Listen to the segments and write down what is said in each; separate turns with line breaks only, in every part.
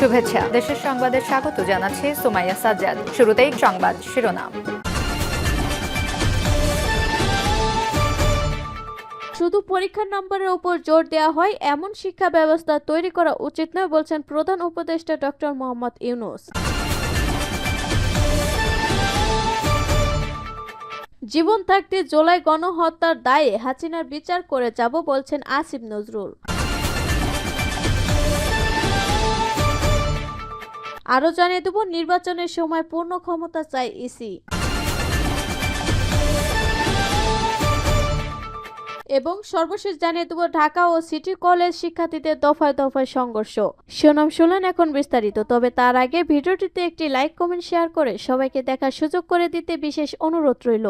শুভেচ্ছা। দেশের সংবাদে স্বাগত জানাচ্ছি সুমাইয়া সাজ্জাদ। শুরুতেই সংবাদ শিরোনাম।
শুধু পরীক্ষার নম্বরের উপর জোর দেওয়া হয়, এমন শিক্ষা ব্যবস্থা তৈরি করা উচিত নয় বলছেন প্রধান উপদেষ্টা ডক্টর মোহাম্মদ ইউনুস। জীবন থাকতে জোলাই গণহত্যার দায়ে হাসিনার বিচার করে যাব বলছেন আসিফ নজরুল। আরও জানিয়ে দেব, নির্বাচনের সময় পূর্ণ ক্ষমতা চায় ইসি। এবং সর্বশেষ জানিয়ে দেব, ঢাকা ও সিটি কলেজ শিক্ষার্থীদের দফায় দফায় সংঘর্ষ। শিরোনাম শুনলেন এখন বিস্তারিত, তবে তার আগে ভিডিওটিতে একটি লাইক, কমেন্ট, শেয়ার করে সবাইকে দেখার সুযোগ করে দিতে বিশেষ অনুরোধ রইল।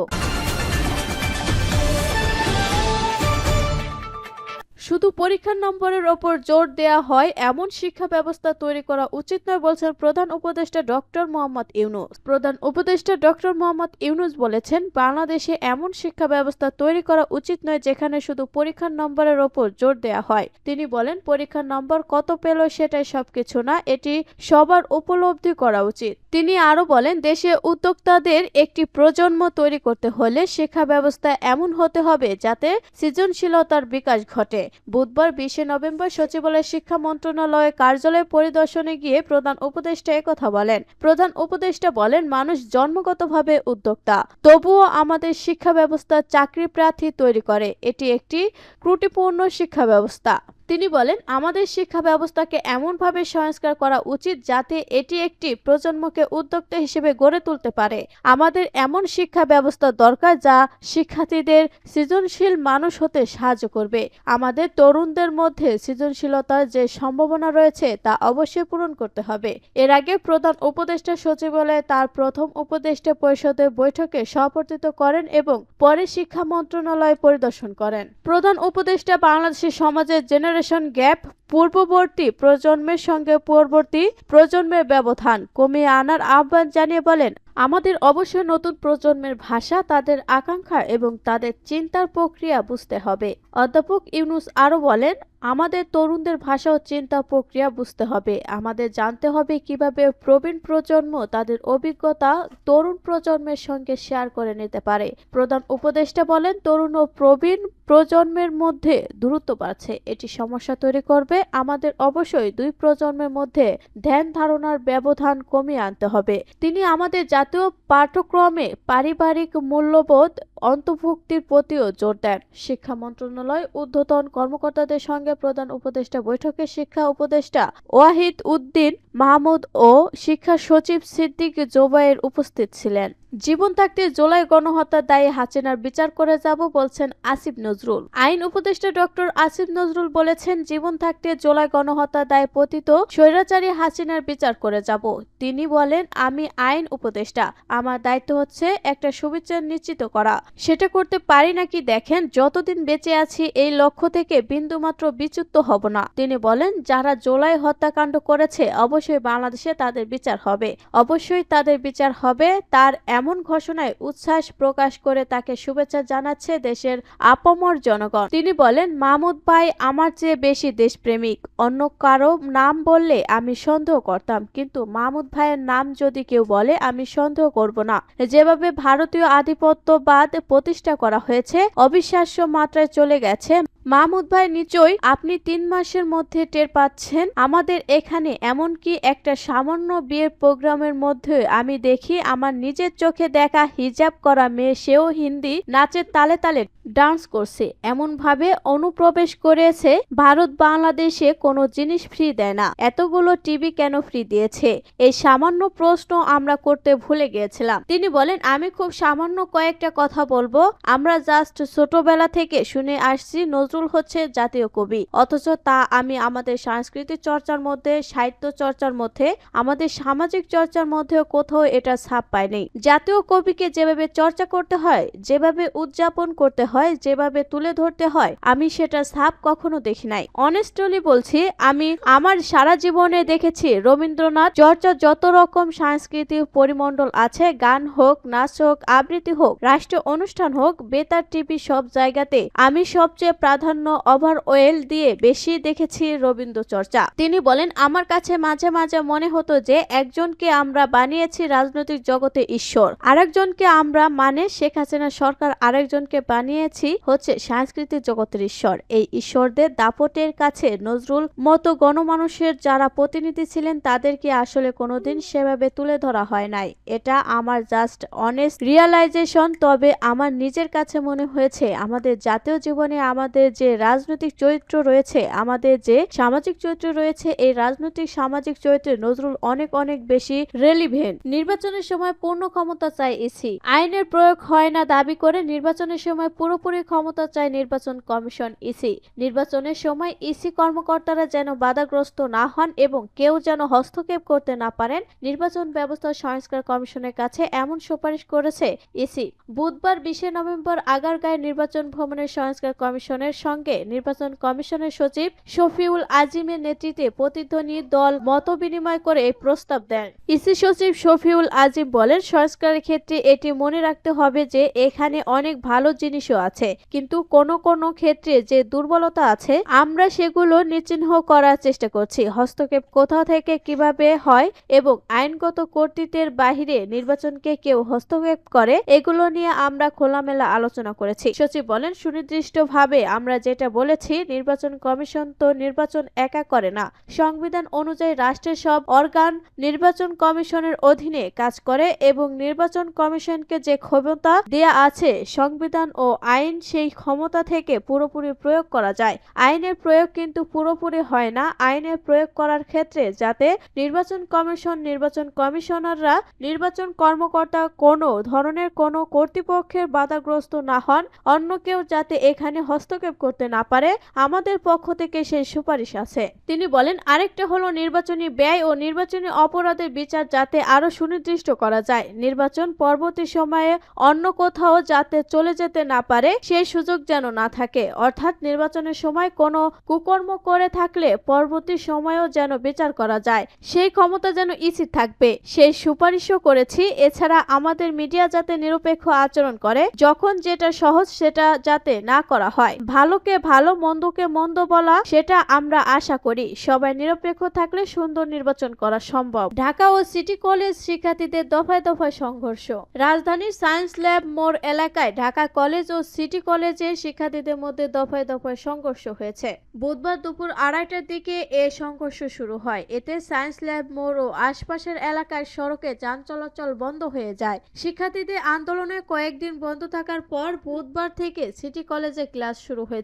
শুধু পরীক্ষার নম্বরের ওপর জোর দেয়া হয়, এমন শিক্ষা ব্যবস্থা তৈরি করা উচিত নয় বলছেন প্রধান উপদেষ্টা ডক্টর মোহাম্মদ ইউনুস। প্রধান উপদেষ্টা ডক্টর মোহাম্মদ ইউনুস বলেছেন, বাংলাদেশে এমন শিক্ষা ব্যবস্থা তৈরি করা উচিত নয় যেখানে শুধু পরীক্ষার নম্বরের ওপর জোর দেয়া হয়। তিনি বলেন, পরীক্ষার নম্বর কত পেল সেটাই সবকিছু না, এটি সবার উপলব্ধি করা উচিত। তিনি আরও বলেন দেশে উদ্যোক্তাদের একটি প্রজন্ম তৈরি করতে হলে শিক্ষা ব্যবস্থা এমন হতে হবে যাতে সৃজনশীলতার বিকাশ ঘটে। বুধবার বিশে নভেম্বর সচিবালয় শিক্ষা মন্ত্রণালয়ের কার্যালয় পরিদর্শনে গিয়ে প্রধান উপদেষ্টা কথা বলেন। প্রধান উপদেষ্টা বলেন, মানুষ জন্মগতভাবে উদ্যোক্তা। তবুও আমাদের শিক্ষা ব্যবস্থা চাকরি প্রার্থী তৈরি করে। এটি একটি ত্রুটিপূর্ণ শিক্ষা ব্যবস্থা। তিনি বলেন, আমাদের শিক্ষা ব্যবস্থাকে এমনভাবে সংস্কার করা উচিত যাতে এটি একটি প্রজন্মকে উদ্যোক্তা হিসেবে গড়ে তুলতে পারে। আমাদের এমন শিক্ষা ব্যবস্থা দরকার যা শিক্ষার্থীদের সৃজনশীল মানুষ হতে সাহায্য করবে। আমাদের তরুণদের মধ্যে সৃজনশীলতার যে সম্ভাবনা রয়েছে তা অবশ্যই পূরণ করতে হবে। এর আগে প্রধান উপদেষ্টা সচিবালয়ে তার প্রথম উপদেষ্টা পরিষদের বৈঠকে সভাপতিত্ব করেন এবং পরে শিক্ষা মন্ত্রণালয় পরিদর্শন করেন। প্রধান উপদেষ্টা বাংলাদেশের সমাজের জেনারেশন গ্যাপ পূর্ববর্তী প্রজন্মের সঙ্গে পূর্ববর্তী প্রজন্মের ব্যবধান কমিয়ে আনার আহ্বান জানিয়ে বলেন, আমাদের অবশ্যই নতুন প্রজন্মের ভাষা, তাদের আকাঙ্ক্ষা এবং তাদের চিন্তার প্রক্রিয়া বুঝতে হবে। অধ্যাপক ইউনুস আরও বলেন আমাদের তরুণদের ভাষা ও চিন্তা প্রক্রিয়া বুঝতে হবে। আমাদের জানতে হবে কীভাবে প্রবীণ প্রজন্ম তাদের অভিজ্ঞতা তরুণ প্রজন্মের সঙ্গে শেয়ার করে নিতে পারে। প্রধান উপদেষ্টা বলেন, তরুণ ও প্রবীণ প্রজন্মের মধ্যে দূরত্ব বাড়ছে। এটি সমস্যা তৈরি করবে। আমাদের অবশ্যই দুই প্রজন্মের মধ্যে ধ্যান ধারণার ব্যবধান কমিয়ে আনতে হবে। তিনি আমাদের জাতীয় পাঠ্যক্রমে পারিবারিক মূল্যবোধ অন্তর্ভুক্তির প্রতিও জোর দেন। শিক্ষা মন্ত্রণালয় ঊর্ধ্বতন কর্মকর্তাদের সঙ্গে প্রধান উপদেষ্টা বৈঠকে শিক্ষা উপদেষ্টা ওয়াহিদ উদ্দিন মাহমুদ ও শিক্ষা সচিব সিদ্দিক জোবায়ের উপস্থিত ছিলেন। জীবন থাকতে জোলাই গণহত্যার দায়ে হাসিনার বিচার করে যাব বলছেন আসিফ নজরুল। আইন উপদেষ্টা ডক্টর আসিফ নজরুল বলেছেন, জীবন থাকতে জোলাই গণহত্যার দায়ে পতিত স্বৈরাচারী হাসিনার বিচার করে যাব। তিনি বলেন, আমি আইন উপদেষ্টা। আমার দায়িত্ব হচ্ছে একটা সুবিচার নিশ্চিত করা। সেটা করতে পারি নাকি দেখেন, যতদিন বেঁচে আছি এই লক্ষ্য থেকে বিন্দুমাত্র বিচ্যুত হব না। তিনি বলেন, যারা জোলাই হত্যাকাণ্ড করেছে, অবশ্যই বাংলাদেশে তাদের বিচার হবে। অবশ্যই তাদের বিচার হবে। তার এমন ঘোষণায় উচ্ছ্বাস প্রকাশ করে তাকে শুভেচ্ছা জানাচ্ছে দেশের আপামর জনগণ। তিনি বলেন মাহমুদ ভাই আমার চেয়ে বেশি দেশপ্রেমিক। অন্য কারও নাম বললে আমি সন্দেহ করতাম। কিন্তু মাহমুদ ভাইয়ের নাম যদি কেউ বলে, আমি সন্দেহ করব না। যেভাবে ভারতীয় আধিপত্যবাদ প্রতিষ্ঠা করা হয়েছে, অবিশ্বাস্য মাত্রায় চলে গেছে মাহমুদ ভাই, নিশ্চয়ই আপনি তিন মাসের মধ্যে টের পাচ্ছেন। আমাদের এখানে এমনকি একটা সামান্য বিয়ের প্রোগ্রামের মধ্যে আমি দেখি আমার নিজের চোখে দেখা হিজাব করা মেয়ে, সেও হিন্দি নাচের তালে তালে ডান্স করছে। এমন ভাবে অনুপ্রবেশ করেছে। ভারত বাংলাদেশে কোনো জিনিস ফ্রি দেয় না। এতগুলো টিভি কেন ফ্রি দিয়েছে? এই সামান্য প্রশ্ন আমরা করতে ভুলে গিয়েছিলাম। তিনি বলেন, আমি খুব সামান্য কয়েকটা কথা বলব। আমরা জাস্ট ছোটবেলা থেকে শুনে আসছি নজরুল হচ্ছে জাতীয় কবি। অথচ তা আমি আমাদের সাংস্কৃতিক চর্চার মধ্যে, সাহিত্য চর্চার মধ্যে, আমাদের সামাজিক চর্চার মধ্যেও কোথাও এটা ছাপ পায়নি। জাতীয় কবিকে যেভাবে চর্চা করতে হয়, যেভাবে উদযাপন করতে হয়, যেভাবে তুলে ধরতে হয়, আমি সেটা ছাপ কখনো দেখি নাই। অনেস্টলি বলছি, আমি আমার সারা জীবনে দেখেছি রবীন্দ্রনাথ চর্চা যত রকম সাংস্কৃতিক পরিমণ্ডল আছে, গান হোক, নাচ হোক, আবৃত্তি হোক, রাষ্ট্রীয় অনুষ্ঠান হোক, বেতার, টিভি সব জায়গাতে আমি সবচেয়ে প্রাধান্য ওভারওয়েল দিয়ে বেশি দেখেছি রবীন্দ্র চর্চা তিনি বলেন, আমার কাছে মাঝে মাঝে মনে হতো যে একজনকে আমরা বানিয়েছি রাজনৈতিক জগতে ঈশ্বর। আরেকজনকে আমরা মানে শেখ হাসিনা সরকার, আরেকজনকে বানিয়েছি হচ্ছে সাংস্কৃতিক জগতের ঈশ্বর। এই ঈশ্বরদের দাপটের কাছে নজরুল মতো গণমানুষের যারা প্রতিনিধি ছিলেন, তাদেরকে আসলে কোনোদিন সেভাবে তুলে ধরা হয় নাই। এটা আমার জাস্ট অনেস্ট রিয়ালাইজেশন তবে আমার নিজের কাছে মনে হয়েছে, আমাদের জাতীয় জীবনে আমাদের যে রাজনৈতিক চরিত্র রয়েছে, আমাদের যে সামাজিক চরিত্র রয়েছে, এই রাজনৈতিক সামাজিক চরিত্রে নজরুল অনেক অনেক বেশি রেলিভেন্ট নির্বাচনের সময় পূর্ণ ক্ষমতা চায় ইসি আইনের প্রয়োগ হয় না দাবি করে নির্বাচনের সময় পুরোপুরি ক্ষমতা চায় নির্বাচন কমিশন ইসি নির্বাচনের সময় ইসি কর্মকর্তারা যেন বাধাগ্রস্ত না হন এবং কেউ যেন হস্তক্ষেপ করতে না পারেন, নির্বাচন ব্যবস্থা সংস্কার কমিশনের কাছে এমন সুপারিশ করেছে ইসি বুধবার বিশে নভেম্বর আগারগাঁয়ে নির্বাচন ভবনের সংস্কার কমিশনের সঙ্গে নির্বাচন কমিশনের সচিব শফিউল আজিমের নেতৃত্বে প্রতিদ্বন্দ্বী দল মত বিনিময় করে এই প্রস্তাব দেন। ইসি সচিব শফিউল আজিম বলেন, সংস্কারের ক্ষেত্রে এটি মনে রাখতে হবে যে এখানে অনেক ভালো জিনিসও আছে, কিন্তু কোনো কোনো ক্ষেত্রে যে দুর্বলতা আছে, আমরা সেগুলো নিশ্চিহ্ন করার চেষ্টা করছি। হস্তক্ষেপ কোথা থেকে কীভাবে হয় এবং আইনগত কর্তৃত্বের বাহিরে নির্বাচনকে কেউ হস্তক্ষেপ করে, এগুলো নিয়ে আমরা খোলামেলা আলোচনা করেছি। সচিব বলেন, সুনির্দিষ্টভাবে আমরা যেটা বলেছি, নির্বাচন কমিশন তো নির্বাচন একা করে না। সংবিধান অনুযায়ী রাষ্ট্রের সব অর্গান নির্বাচন কমিশনের অধীনে কাজ করে এবং নির্বাচন কমিশনকে যে ক্ষমতা দেয়া আছে, সংবিধান ও আইন সেই ক্ষমতা থেকে পুরোপুরি প্রয়োগ করা যায়। আইনের প্রয়োগ কিন্তু পুরোপুরি হয় না। আইনের প্রয়োগ করার ক্ষেত্রে যাতে নির্বাচন কমিশন, নির্বাচন কমিশনাররা নির্বাচন কর্মকর্তা কোনো ধরনের কোনো কর্তৃপক্ষের বাধাগ্রস্ত না হন, অন্য কেউ যাতে এখানে হস্তক্ষেপ করতে না পারে, আমাদের পক্ষ থেকে সেই সুপারিশ আছে। তিনি বলেন, আরেকটা হলো নির্বাচনী ব্যয় ও নির্বাচনী অপরাধের বিচার যাতে আরও সুনির্দিষ্ট করা যায়। নির্বাচন পরবর্তী সময়ে অন্য কোথাও যাতে চলে যেতে না পারে, সেই সুযোগ যেন না থাকে। অর্থাৎ নির্বাচনের সময় কোনো কুকর্ম করে থাকলে পরবর্তী সময়েও যেন বিচার করা যায়। সেই ক্ষমতা যেন ইসি থাকবে। সেই সুপারিশও করেছি। এছাড়া আমাদের মিডিয়া যাতে নিরপেক্ষ আচরণ করে, যখন যেটা সহজ সেটা যাতে না করা হয়। ভালোকে ভালো, মন্দকে মন্দ বলা, সেটা আমরা আশা করি। সবাই নিরপেক্ষ থাকলে সুন্দর নির্বাচন করা সম্ভব। ঢাকা ও সিটি কলেজ শিক্ষার্থীদের দফায় দফায় সংঘর্ষ। রাজধানীর সায়েন্স ল্যাব মোড় এলাকায় ঢাকা কলেজ ও সিটি কলেজের শিক্ষার্থীদের মধ্যে দফায় দফায় সংঘর্ষ হয়েছে। বুধবার দুপুর আড়াইটার দিকে এ সংঘর্ষ শুরু হয়। এতে সায়েন্স ল্যাব মোড় ও আশপাশের এলাকায় সড়কে যান চলাচল বন্ধ হয়ে যায়। শিক্ষার্থীদের আন্দোলনে কয়েকদিন বন্ধ থাকার পর বুধবার থেকে সিটি কলেজে ক্লাস শুরু হয়েছে।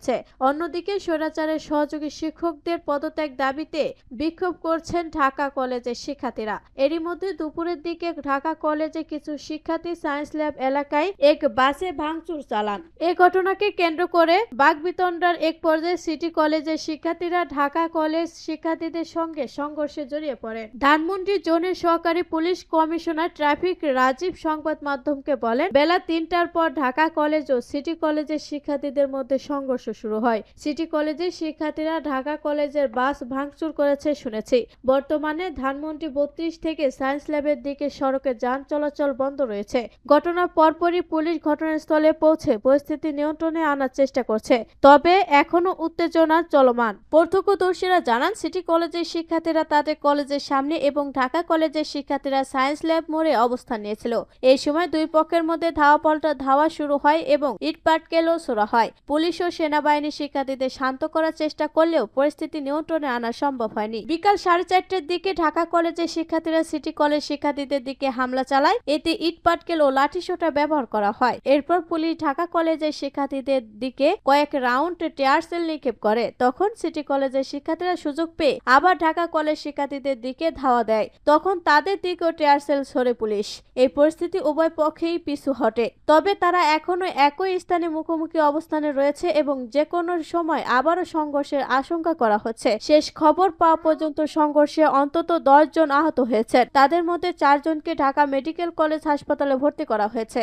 অন্যদিকে স্বৈরাচারের সহযোগী শিক্ষকদের পদত্যাগ দাবিতে বিক্ষোভ করছেন ঢাকা কলেজের শিক্ষার্থীরা। এরই মধ্যে দুপুরের দিকে ঢাকা কলেজে কিছু শিক্ষার্থী সায়েন্স ল্যাব এলাকায় এক বাসে ভাঙচুর চালান। এ ঘটনাকে কেন্দ্র করে বাগবিতণ্ডার এক পর্যায়ে সিটি কলেজের শিক্ষার্থীরা ঢাকা কলেজ শিক্ষার্থীদের সঙ্গে সংঘর্ষে জড়িয়ে পড়েন। ধানমন্ডি জোনের সহকারী পুলিশ কমিশনার ট্রাফিক রাজীব সংবাদ মাধ্যমকে বলেন, বেলা তিনটার পর ঢাকা কলেজ ও সিটি কলেজের শিক্ষার্থীদের মধ্যে সংঘর্ষ শুরু হয়। সিটি কলেজের শিক্ষার্থীরা ঢাকা কলেজের বাস ভাঙচুর করেছে শুনেছি। বর্তমানে ধানমন্ডি বত্রিশ থেকে সায়েন্স ল্যাবের দিকে সড়কে যান চলাচল বন্ধ রয়েছে। ঘটনার পরপরই পুলিশ ঘটনাস্থলে পৌঁছে পরিস্থিতি নিয়ন্ত্রণে আনার চেষ্টা করছে। তবে এখনও উত্তেজনা চলমান। প্রত্যক্ষদর্শীরা জানান, সিটি কলেজের শিক্ষার্থীরা তাদের কলেজের সামনে এবং ঢাকা কলেজের শিক্ষার্থীরা সায়েন্স ল্যাব মোড়ে অবস্থান নিয়েছিল। এই সময় দুই পক্ষের মধ্যে ধাওয়া পাল্টা ধাওয়া শুরু হয় এবং ইট পাটকেলও ছোড়া হয়। পুলিশ ও সেনাবাহিনী শিক্ষার্থীদের শান্ত করার চেষ্টা করলেও পরিস্থিতি নিয়ন্ত্রণে আনা সম্ভব হয়নি। বিকাল সাড়ে চারটের দিকে ঢাকা কলেজের শিক্ষার্থীরা সিটি কলেজ শিক্ষার্থীদের দিকে হামলা চালায়। এতে ইট, পাটকেল ও লাঠিসোঁটা ব্যবহার করা হয়। এরপর পুলিশ ঢাকা কলেজের শিক্ষার্থীদের দিকে কয়েক রাউন্ড টেয়ার সেল নিক্ষেপ করে। তখন সিটি কলেজের শিক্ষার্থীরা সুযোগ পেয়ে আবার ঢাকা কলেজ শিক্ষার্থীদের দিকে ধাওয়া দেয়। তখন তাদের দিকেও টেয়ার সেল ছড়ে পুলিশ। এই পরিস্থিতি উভয় পক্ষেই পিছু হটে। তবে তারা এখনও একই স্থানে মুখোমুখি অবস্থানে রয়েছে এবং যে কোনো সময় আবারও সংঘর্ষের আশঙ্কা করা হচ্ছে। শেষ খবর পাওয়া পর্যন্ত সংঘর্ষে অন্তত দশ জন আহত হয়েছে তাদের মধ্যে চারজনকে ঢাকা মেডিকেল কলেজ হাসপাতালে ভর্তি করা হয়েছে।